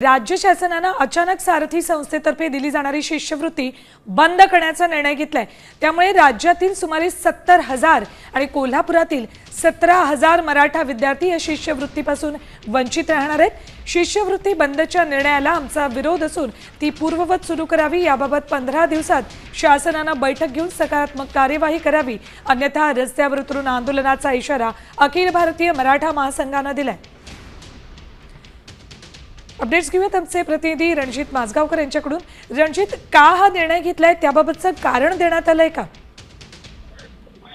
राज्य शासनानं अचानक सारथी संस्थेतर्फे दिली जाणारी शिष्यवृत्ती बंद करण्याचा निर्णय घेतलाय. त्यामुळे राज्यातील सुमारे सत्तर हजार आणि कोल्हापुरातील सतरा हजार मराठा विद्यार्थी या शिष्यवृत्तीपासून वंचित राहणार आहेत. शिष्यवृत्ती बंदच्या निर्णयाला आमचा विरोध असून ती पूर्ववत सुरू करावी याबाबत पंधरा दिवसात शासनानं बैठक घेऊन सकारात्मक कार्यवाही करावी अन्यथा रस्त्यावर उतरून आंदोलनाचा इशारा अखिल भारतीय मराठा महासंघानं दिलाय. अपडेट्स घेऊयात आमचे प्रतिनिधी रणजित माजगावकर यांच्याकडून. रणजित का हा निर्णय घेतलाय? त्याबाबतचं कारण देण्यात आलंय का?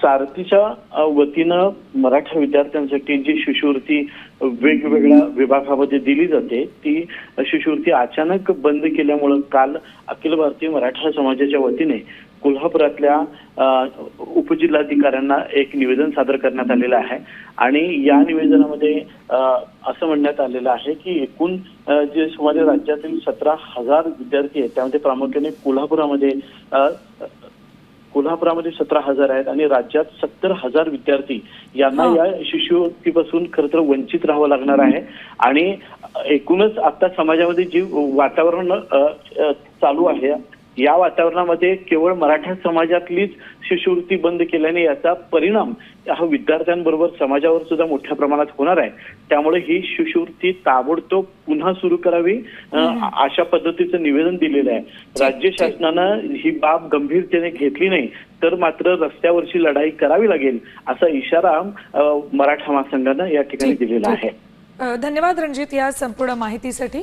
सारथीच्या वतीनं मराठा विद्यार्थ्यांसाठी जी शिष्यवृत्ती वेगवेगळ्या विभागामध्ये दिली जाते ती शिष्यवृत्ती अचानक बंद केल्यामुळं काल अखिल भारतीय मराठा समाजाच्या वतीने कोल्हापुरातल्या उपजिल्हाधिकाऱ्यांना एक निवेदन सादर करण्यात आलेलं आहे. आणि या निवेदनामध्ये असं म्हणण्यात आलेलं आहे की एकूण जे सुमारे राज्यातील सतरा हजार विद्यार्थी आहेत त्यामध्ये प्रामुख्याने कोल्हापुरामध्ये कोल्हापुरामध्ये सतरा हजार आहेत आणि राज्यात सत्तर हजार विद्यार्थी यांना. या शिष्यवृत्तीपासून खरं तर वंचित राहावं लागणार आहे आणि एकूणच आता समाजामध्ये जी वातावरण चालू आहे या वातावरणामध्ये केवळ मराठा समाजातलीच शिष्यवृत्ती बंद केल्याने याचा परिणाम हा विद्यार्थ्यांबरोबर समाजावर सुद्धा मोठ्या प्रमाणात होणार आहे. त्यामुळे ही शिष्यवृत्ती ताबडतोब पुन्हा सुरू करावी अशा पद्धतीचं निवेदन दिलेलं आहे. राज्य शासनानं ही बाब गंभीरतेने घेतली नाही तर मात्र रस्त्यावरची लढाई करावी लागेल असा इशारा मराठा महासंघानं या ठिकाणी दिलेला आहे. धन्यवाद रणजित या संपूर्ण माहितीसाठी.